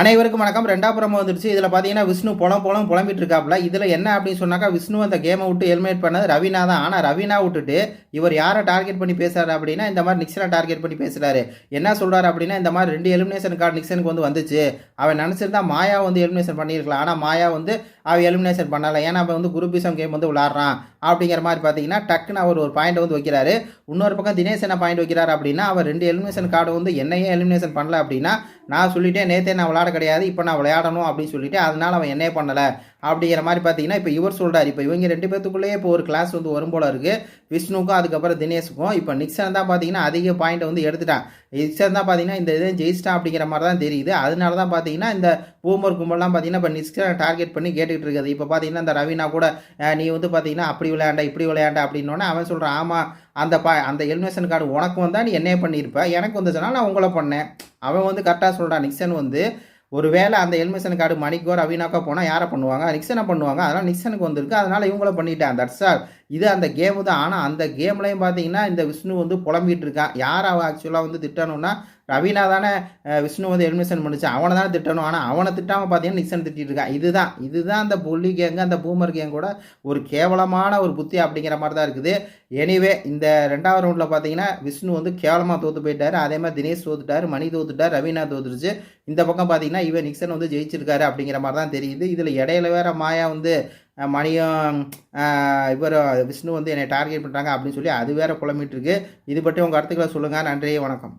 அனைவருக்கும் வணக்கம். ரெண்டாபுரம் வந்துடுச்சு. இதில் பார்த்தீங்கன்னா விஷ்ணு புலம் புலம் புலம்பிட்டு இருக்காப்ல இதில் என்ன அப்படின்னு சொன்னாக்கா விஷ்ணு அந்த கேமை விட்டு ஹெல்மெட் பண்ணது ரவினா தான். ஆனால் ரவினா விட்டுட்டு இவர் யாரை டார்கெட் பண்ணி பேசுறாரு அப்படின்னா இந்த மாதிரி நிக்சனை டார்கெட் பண்ணி பேசுறாரு. என்ன சொல்கிறாரு அப்படின்னா இந்த மாதிரி ரெண்டு எலிமினேஷன் கார்டு நிக்சனுக்கு வந்து வந்துச்சு. அவன் நினச்சிருந்தா மாயா வந்து எலிமினேஷன் பண்ணியிருக்கலாம். ஆனால் மாயா வந்து அவன் எலிமினேஷன் பண்ணலை. ஏன்னா அவன் வந்து குரூப்பிசம் கேம் வந்து விளாட்றான் அப்படிங்கிற மாதிரி பார்த்தீங்கன்னா டக்குன்னு அவர் ஒரு பாயிண்ட் வந்து வைக்கிறாரு. இன்னொரு பக்கம் தினேஷ் என்ன பாயிண்ட் வைக்கிறாரு அப்படின்னா அவர் ரெண்டு எலிமினேஷன் கார்டு வந்து என்னையே எலிமினேஷன் பண்ணல அப்படின்னா நான் சொல்லிட்டேன் நேற்றே நான் விளையாட கிடையாது இப்போ நான் விளையாடணும் அப்படின்னு சொல்லிட்டு அதனால அவன் என்னையே பண்ணலை. அப்படிங்கிற மாதிரி பார்த்தீங்கன்னா இப்போ இவர் சொல்கிறார் இப்போ இவங்க ரெண்டு பேத்துக்குள்ளேயே இப்போ ஒரு கிளாஸ் வந்து வரும் போல இருக்குது விஷ்ணுக்கும் அதுக்கப்புறம் தினேஷுக்கும் இப்போ நிக்சன் தான் பார்த்தீங்கன்னா அதிக பாயிண்ட் வந்து எடுத்துட்டான். நிக்சன் தான் பார்த்தீங்கன்னா இந்த இதை ஜெயிச்சிட்டான் அப்படிங்கிற மாதிரி தான் தெரியுது. அதனால தான் பார்த்தீங்கன்னா இந்த பூமர் கும்பல்லாம் பார்த்தீங்கன்னா இப்போ நிஸ்க டார்கெட் பண்ணி கேட்டுக்கிட்டு இருக்குது. இப்போ பார்த்தீங்கன்னா இந்த ரவீனா கூட நீ வந்து பார்த்தீங்கன்னா அப்படி விளையாண்ட இப்படி விளையாண்ட அப்படின்னோடனே அவன் சொல்கிறான் ஆமாம் அந்த பா அந்த எலிமினேஷன் கார்டு உனக்கு வந்தால் நீ என்னையே பண்ணியிருப்ப எனக்கு வந்துச்சுன்னா நான் உங்களை பண்ணேன். அவன் வந்து கரெக்டாக சொல்கிறான் நிக்சன் வந்து ஒரு வேளை அந்த எலிமினேஷன் கார்டு மணிக்கோ ரவீனாக்கோ போனால் யாரை பண்ணுவாங்க? நிக்சனை பண்ணுவாங்க. அதனால் நிக்சனுக்கு வந்திருக்கு. அதனால் இவங்கள பண்ணிட்டேன் தட்ஸ் ஆர் இது அந்த கேமு தான். ஆனால் அந்த கேம்லையும் பார்த்தீங்கன்னா இந்த விஷ்ணு வந்து புலம்பிட்டு இருக்கான் யார் அவன் ஆக்சுவலாக வந்து திட்டணும்னா ரவீனா தானே விஷ்ணு வந்து எலிமினேஷன் பண்ணுச்சு. அவனை தானே திட்டணும். ஆனால் அவனை திட்டாமல் பார்த்தீங்கன்னா நிக்சன் திட்டிகிட்டு இருக்கான் இதுதான். இதுதான் அந்த புள்ளி கேங்கு அந்த பூமர் கேங் கூட ஒரு கேவலமான ஒரு புத்தி அப்படிங்கிற மாதிரி தான் இருக்குது. எனிவே இந்த ரெண்டாவது ரவுண்டில் பார்த்தீங்கன்னா விஷ்ணு வந்து கேவலமாக தோத்து போயிட்டார். அதே மாதிரி தினேஷ் தோத்துட்டாரு மணி தோத்துட்டார் ரவீனா தோத்துருச்சு. இந்த பக்கம் பார்த்தீங்கன்னா இவன் நிக்சன் வந்து ஜெயிச்சிருக்காரு அப்படிங்கிற மாதிரி தான் தெரியுது. இதில் இடையில வேற மாயா வந்து மணியும் இவர் விஷ்ணு வந்து என்னை டார்கெட் பண்ணுறாங்க அப்படின்னு சொல்லி அது வேற புலம்பிட்டு இருக்கு. இது பற்றி உங்கள் கருத்துக்களை சொல்லுங்கள் நன்றி வணக்கம்.